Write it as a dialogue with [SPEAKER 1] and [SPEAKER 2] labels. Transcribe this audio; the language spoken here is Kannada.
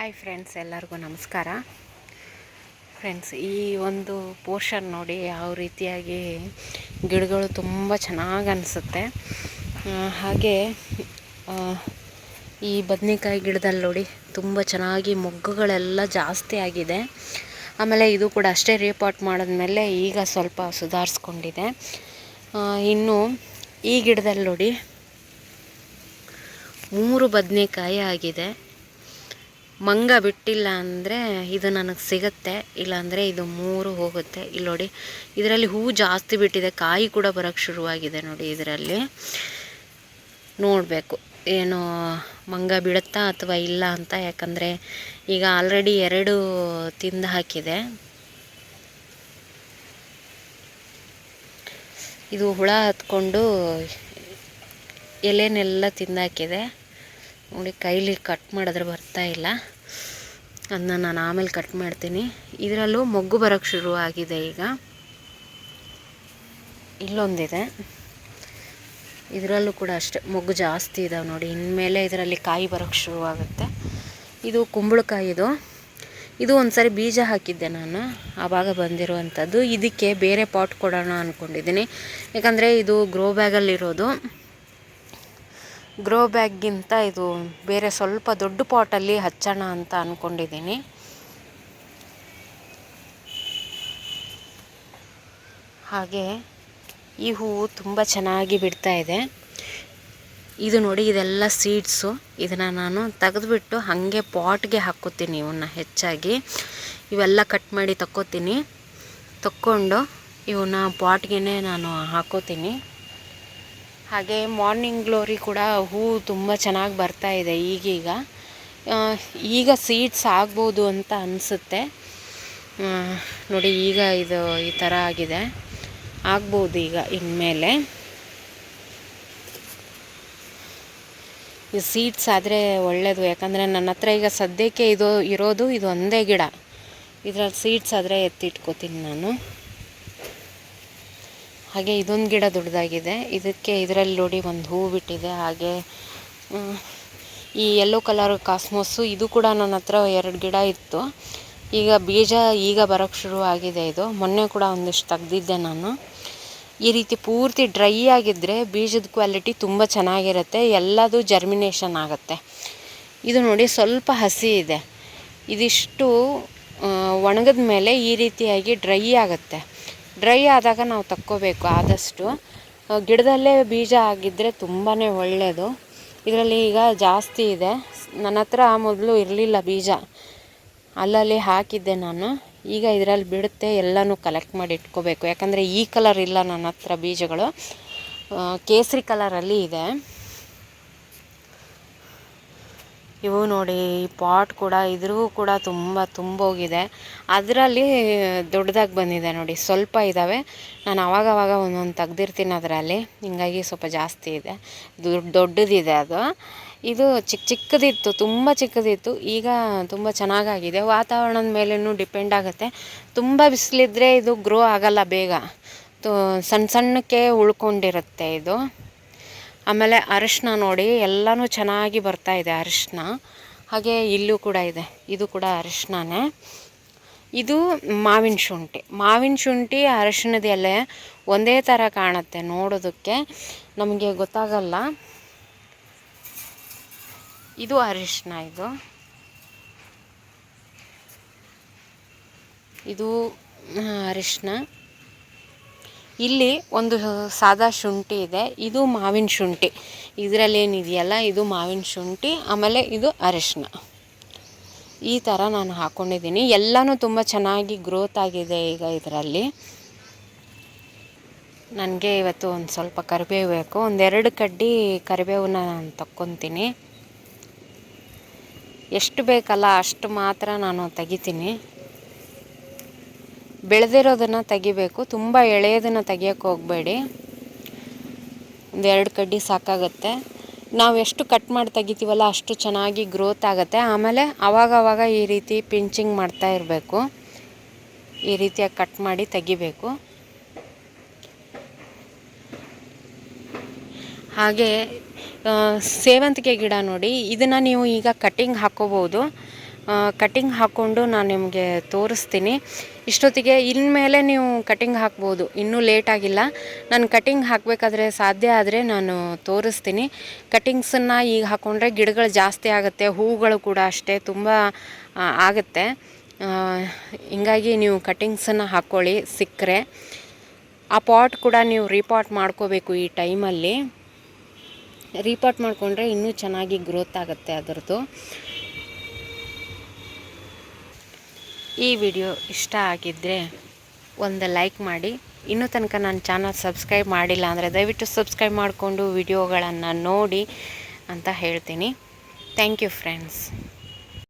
[SPEAKER 1] ಹಾಯ್ ಫ್ರೆಂಡ್ಸ್ ಎಲ್ಲರಿಗೂ ನಮಸ್ಕಾರ. ಫ್ರೆಂಡ್ಸ್ ಈ ಒಂದು ಪೋರ್ಷನ್ ನೋಡಿ ಯಾವ ರೀತಿಯಾಗಿ ಗಿಡಗಳು ತುಂಬ ಚೆನ್ನಾಗಿ ಅನಿಸುತ್ತೆ. ಹಾಗೆ ಈ ಬದನೆಕಾಯಿ ಗಿಡದಲ್ಲಿ ನೋಡಿ ತುಂಬ ಚೆನ್ನಾಗಿ ಮೊಗ್ಗುಗಳೆಲ್ಲ ಜಾಸ್ತಿ ಆಗಿದೆ. ಆಮೇಲೆ ಇದು ಕೂಡ ಅಷ್ಟೇ ರೀಪಾಟ್ ಮಾಡಿದ್ಮೇಲೆ ಈಗ ಸ್ವಲ್ಪ ಸುಧಾರಿಸ್ಕೊಂಡಿದೆ. ಇನ್ನು ಈ ಗಿಡದಲ್ಲಿ ನೋಡಿ ಮೂರು ಬದನೆಕಾಯಿ ಆಗಿದೆ. ಮಂಗ ಬಿಟ್ಟಿಲ್ಲ ಅಂದರೆ ಇದು ನನಗೆ ಸಿಗುತ್ತೆ, ಇಲ್ಲಾಂದರೆ ಇದು ಮೂರು ಹೋಗುತ್ತೆ. ಇಲ್ಲಿ ನೋಡಿ, ಇದರಲ್ಲಿ ಹೂವು ಜಾಸ್ತಿ ಬಿಟ್ಟಿದೆ, ಕಾಯಿ ಕೂಡ ಬರೋಕ್ಕೆ ಶುರುವಾಗಿದೆ ನೋಡಿ ಇದರಲ್ಲಿ. ನೋಡಬೇಕು, ಏನು ಮಂಗ ಬಿಡುತ್ತಾ ಅಥವಾ ಇಲ್ಲ ಅಂತ, ಯಾಕಂದರೆ ಈಗ ಆಲ್ರೆಡಿ ಎರಡು ತಿಂದು ಹಾಕಿದೆ. ಇದು ಹುಳ ಹತ್ಕೊಂಡು ಎಲೆನೆಲ್ಲ ತಿಂದಾಕಿದೆ ನೋಡಿ, ಕೈಲಿ ಕಟ್ ಮಾಡಿದ್ರೆ ಬರ್ತಾ ಇಲ್ಲ. ಅದನ್ನ ನಾನು ಆಮೇಲೆ ಕಟ್ ಮಾಡ್ತೀನಿ. ಇದರಲ್ಲೂ ಮೊಗ್ಗು ಬರೋಕ್ಕೆ ಶುರು ಆಗಿದೆ ಈಗ. ಇಲ್ಲೊಂದಿದೆ. ಇದರಲ್ಲೂ ಕೂಡ ಅಷ್ಟೇ, ಮೊಗ್ಗು ಜಾಸ್ತಿ ಇದಾವೆ ನೋಡಿ. ಇನ್ಮೇಲೆ ಇದರಲ್ಲಿ ಕಾಯಿ ಬರೋಕ್ಕೆ ಶುರುವಾಗುತ್ತೆ ಇದು ಕುಂಬಳಕಾಯಿದು ಇದು. ಒಂದು ಸಾರಿ ಬೀಜ ಹಾಕಿದ್ದೆ ನಾನು. ಆವಾಗ ಬಂದಿರುವಂಥದ್ದು ಇದಕ್ಕೆ ಬೇರೆ ಪಾಟ್ ಕೊಡೋಣ ಅಂದ್ಕೊಂಡಿದ್ದೀನಿ ಯಾಕಂದರೆ ಇದು ಗ್ರೋ ಬ್ಯಾಗಲ್ಲಿರೋದು ಗ್ರೋ ಬ್ಯಾಗ್ಗಿಂತ ಇದು ಬೇರೆ ಸ್ವಲ್ಪ ದೊಡ್ಡ ಪಾಟಲ್ಲಿ ಹಚ್ಚೋಣ ಅಂತ ಅಂದ್ಕೊಂಡಿದ್ದೀನಿ ಹಾಗೆ ಈ ಹೂವು ತುಂಬ ಚೆನ್ನಾಗಿ ಬಿಡ್ತಾ ಇದೆ. ಇದು ನೋಡಿ ಇದೆಲ್ಲ ಸೀಡ್ಸು ಇದನ್ನು ನಾನು ತೆಗೆದುಬಿಟ್ಟು ಹಾಗೆ ಪಾಟ್ಗೆ ಹಾಕ್ಕೋತೀನಿ ಇವನ್ನ ಹೆಚ್ಚಾಗಿ. ಇವೆಲ್ಲ ಕಟ್ ಮಾಡಿ ತಕ್ಕೋತೀನಿ. ತಕ್ಕೊಂಡು ಇವನ್ನ ಪಾಟ್ಗೆ ನಾನು ಹಾಕೋತೀನಿ. ಹಾಗೆ ಮಾರ್ನಿಂಗ್ ಗ್ಲೋರಿ ಕೂಡ ಹೂವು ತುಂಬ ಚೆನ್ನಾಗಿ ಬರ್ತಾ ಇದೆ ಈಗೀಗ. ಈಗ ಸೀಡ್ಸ್ ಆಗ್ಬೋದು ಅಂತ ಅನಿಸುತ್ತೆ. ನೋಡಿ ಈಗ ಇದು ಈ ಥರ ಆಗಿದೆ. ಆಗ್ಬೋದು ಈಗ ಇನ್ಮೇಲೆ. ಈ ಸೀಡ್ಸ್ ಆದರೆ ಒಳ್ಳೆಯದು ಯಾಕಂದರೆ ನನ್ನ ಹತ್ರ ಈಗ ಸದ್ಯಕ್ಕೆ ಇದು ಇರೋದು, ಇದು ಒಂದೇ ಗಿಡ. ಇದರಲ್ಲಿ ಸೀಡ್ಸ್ ಆದರೆ ಎತ್ತಿಟ್ಕೋತೀನಿ ನಾನು. ಹಾಗೆ ಇದೊಂದು ಗಿಡ ದೊಡ್ಡದಾಗಿದೆ. ಇದಕ್ಕೆ ಇದರಲ್ಲಿ ನೋಡಿ ಒಂದು ಹೂ ಬಿಟ್ಟಿದೆ. ಹಾಗೆ ಈ ಯೆಲ್ಲೋ ಕಲರ್ ಕಾಸ್ಮೋಸು ಇದು ಕೂಡ ನನ್ನ ಹತ್ರ ಎರಡು ಗಿಡ ಇತ್ತು. ಈಗ ಬೀಜ ಈಗ ಬರೋಕ್ಕೆ ಶುರು ಆಗಿದೆ ಇದು. ಮೊನ್ನೆ ಕೂಡ ಒಂದಿಷ್ಟು ತೆಗ್ದಿದ್ದೆ ನಾನು. ಈ ರೀತಿ ಪೂರ್ತಿ ಡ್ರೈ ಆಗಿದ್ದರೆ ಬೀಜದ ಕ್ವಾಲಿಟಿ ತುಂಬ ಚೆನ್ನಾಗಿರುತ್ತೆ. ಎಲ್ಲದು ಜರ್ಮಿನೇಷನ್ ಆಗುತ್ತೆ. ಇದು ನೋಡಿ ಸ್ವಲ್ಪ ಹಸಿ ಇದೆ. ಇದಿಷ್ಟು ಒಣಗಿದ ಮೇಲೆ ಈ ರೀತಿಯಾಗಿ ಡ್ರೈ ಆಗುತ್ತೆ. ಡ್ರೈ ಆದಾಗ ನಾವು ತಕ್ಕೋಬೇಕು ಆದಷ್ಟು. ಗಿಡದಲ್ಲೇ ಬೀಜ ಆಗಿದ್ದರೆ ತುಂಬಾ ಒಳ್ಳೆಯದು ಇದರಲ್ಲಿ ಈಗ ಜಾಸ್ತಿ ಇದೆ. ನನ್ನ ಹತ್ರ ಮೊದಲು ಇರಲಿಲ್ಲ ಬೀಜ. ಅಲ್ಲಲ್ಲಿ ಹಾಕಿದ್ದೆ ನಾನು. ಈಗ ಇದರಲ್ಲಿ ಬಿಡುತ್ತೆ, ಎಲ್ಲನೂ ಕಲೆಕ್ಟ್ ಮಾಡಿ ಇಟ್ಕೋಬೇಕು. ಯಾಕಂದರೆ ಈ ಕಲರ್ ಇಲ್ಲ ನನ್ನ ಹತ್ರ ಬೀಜಗಳು. ಕೇಸರಿ ಕಲರಲ್ಲಿ ಇದೆ. ಇವು ನೋಡಿ, ಈ ಪಾಟ್ ಕೂಡ ಇದ್ರಿಗೂ ಕೂಡ ತುಂಬ ತುಂಬೋಗಿದೆ ಅದರಲ್ಲಿ ದೊಡ್ಡದಾಗಿ ಬಂದಿದೆ ನೋಡಿ, ಸ್ವಲ್ಪ ಇದ್ದಾವೆ ನಾನು ಅವಾಗವಾಗ ಒಂದೊಂದು ತೆಗ್ದಿರ್ತೀನಿ ಅದರಲ್ಲಿ. ಹಿಂಗಾಗಿ ಸ್ವಲ್ಪ ಜಾಸ್ತಿ ಇದೆ. ದೊಡ್ಡ ದೊಡ್ಡದಿದೆ ಅದು. ಇದು ಚಿಕ್ಕ ಚಿಕ್ಕದಿತ್ತು, ತುಂಬ ಚಿಕ್ಕದಿತ್ತು. ಈಗ ತುಂಬ ಚೆನ್ನಾಗಾಗಿದೆ. ವಾತಾವರಣದ ಮೇಲೂ ಡಿಪೆಂಡ್ ಆಗುತ್ತೆ. ತುಂಬ ಬಿಸಿಲಿದ್ರೆ ಇದು ಗ್ರೋ ಆಗಲ್ಲ ಬೇಗ. ತು ಸಣ್ಣ ಸಣ್ಣಕ್ಕೆ ಉಳ್ಕೊಂಡಿರುತ್ತೆ ಇದು. ಆಮೇಲೆ ಅರಿಶಿನ ನೋಡಿ ಎಲ್ಲನೂ ಚೆನ್ನಾಗಿ ಬರ್ತಾ ಇದೆ ಅರಿಶಿನ. ಹಾಗೆ ಇಲ್ಲೂ ಕೂಡ ಇದೆ. ಇದು ಕೂಡ ಅರಿಶಿನನೇ. ಇದು ಮಾವಿನ ಶುಂಠಿ. ಮಾವಿನ ಶುಂಠಿ ಅರಿಶಿಣದ ಎಲೆ ಒಂದೇ ಥರ ಕಾಣುತ್ತೆ ನೋಡೋದಕ್ಕೆ. ನಮಗೆ ಗೊತ್ತಾಗಲ್ಲ. ಇದು ಅರಿಶಿನ ಇದು. ಇದು ಅರಿಶಿನ. ಇಲ್ಲಿ ಒಂದು ಸಾದಾ ಶುಂಠಿ ಇದೆ. ಇದು ಮಾವಿನ ಶುಂಠಿ. ಇದರಲ್ಲಿ ಏನಿದೆಯಲ್ಲ, ಇದು ಮಾವಿನ ಶುಂಠಿ, ಆಮೇಲೆ ಇದು ಅರಿಶಿನ ಈ ಥರ ನಾನು ಹಾಕ್ಕೊಂಡಿದ್ದೀನಿ ಎಲ್ಲನೂ ತುಂಬ ಚೆನ್ನಾಗಿ ಗ್ರೋತ್ ಆಗಿದೆ ಈಗ ಇದರಲ್ಲಿ. ನನಗೆ ಇವತ್ತು ಒಂದು ಸ್ವಲ್ಪ ಕರಿಬೇವು ಬೇಕು. ಒಂದೆರಡು ಕಡ್ಡಿ ಕರಿಬೇವನ್ನ ನಾನು ತಕ್ಕೊತೀನಿ. ಎಷ್ಟು ಬೇಕಲ್ಲ ಅಷ್ಟು ಮಾತ್ರ ನಾನು ತೆಗಿತೀನಿ. ಬೆಳೆದಿರೋದನ್ನು ತೆಗಿಬೇಕು, ತುಂಬ ಎಳೆಯೋದನ್ನು ತೆಗಿಯೋಕ್ಕೆ ಹೋಗಬೇಡಿ. ಒಂದೆರಡು ಕಡ್ಡಿ ಸಾಕಾಗುತ್ತೆ. ನಾವು ಎಷ್ಟು ಕಟ್ ಮಾಡಿ ತೆಗಿತೀವಲ್ಲ ಅಷ್ಟು ಚೆನ್ನಾಗಿ ಗ್ರೋತ್ ಆಗುತ್ತೆ. ಆಮೇಲೆ ಅವಾಗವಾಗ ಅವಾಗ ಈ ರೀತಿ ಪಿಂಚಿಂಗ್ ಮಾಡ್ತಾ ಇರಬೇಕು. ಈ ರೀತಿಯಾಗಿ ಕಟ್ ಮಾಡಿ ತೆಗಿಬೇಕು. ಹಾಗೆ ಸೇವಂತಿಗೆ ಗಿಡ ನೋಡಿ, ಇದನ್ನು ನೀವು ಈಗ ಕಟ್ಟಿಂಗ್ ಹಾಕೋಬೋದು ಕಟಿಂಗ್ ಹಾಕ್ಕೊಂಡು ನಾನು ನಿಮಗೆ ತೋರಿಸ್ತೀನಿ. ಇಷ್ಟೊತ್ತಿಗೆ ಇನ್ಮೇಲೆ ನೀವು ಕಟಿಂಗ್ ಹಾಕ್ಬೋದು. ಇನ್ನೂ ಲೇಟ್ ಆಗಿಲ್ಲ. ನಾನು ಕಟಿಂಗ್ ಹಾಕಬೇಕಾದ್ರೆ ಸಾಧ್ಯ ಆದರೆ ನಾನು ತೋರಿಸ್ತೀನಿ. ಕಟಿಂಗ್ಸನ್ನು ಈಗ ಹಾಕ್ಕೊಂಡ್ರೆ ಗಿಡಗಳು ಜಾಸ್ತಿ ಆಗುತ್ತೆ. ಹೂಗಳು ಕೂಡ ಅಷ್ಟೇ ತುಂಬ ಆಗುತ್ತೆ. ಹೀಗಾಗಿ ನೀವು ಕಟಿಂಗ್ಸನ್ನು ಹಾಕ್ಕೊಳ್ಳಿ ಸಿಕ್ಕರೆ. ಆ ಪಾಟ್ ಕೂಡ ನೀವು ರೀಪಾಟ್ ಮಾಡ್ಕೋಬೇಕು ಈ ಟೈಮಲ್ಲಿ ರೀಪಾಟ್ ಮಾಡಿಕೊಂಡ್ರೆ ಇನ್ನೂ ಚೆನ್ನಾಗಿ ಗ್ರೋತ್ ಆಗುತ್ತೆ ಅದರದ್ದು. ಈ ವಿಡಿಯೋ ಇಷ್ಟ ಆಗಿದ್ದರೆ ಒಂದು ಲೈಕ್ ಮಾಡಿ. ಇನ್ನೂ ತನಕ ನನ್ನ ಚಾನಲ್ ಸಬ್ಸ್ಕ್ರೈಬ್ ಮಾಡಿಲ್ಲ ಅಂದರೆ ದಯವಿಟ್ಟು ಸಬ್ಸ್ಕ್ರೈಬ್ ಮಾಡಿಕೊಂಡು ವಿಡಿಯೋಗಳನ್ನು ನೋಡಿ ಅಂತ ಹೇಳ್ತೀನಿ. Thank you friends.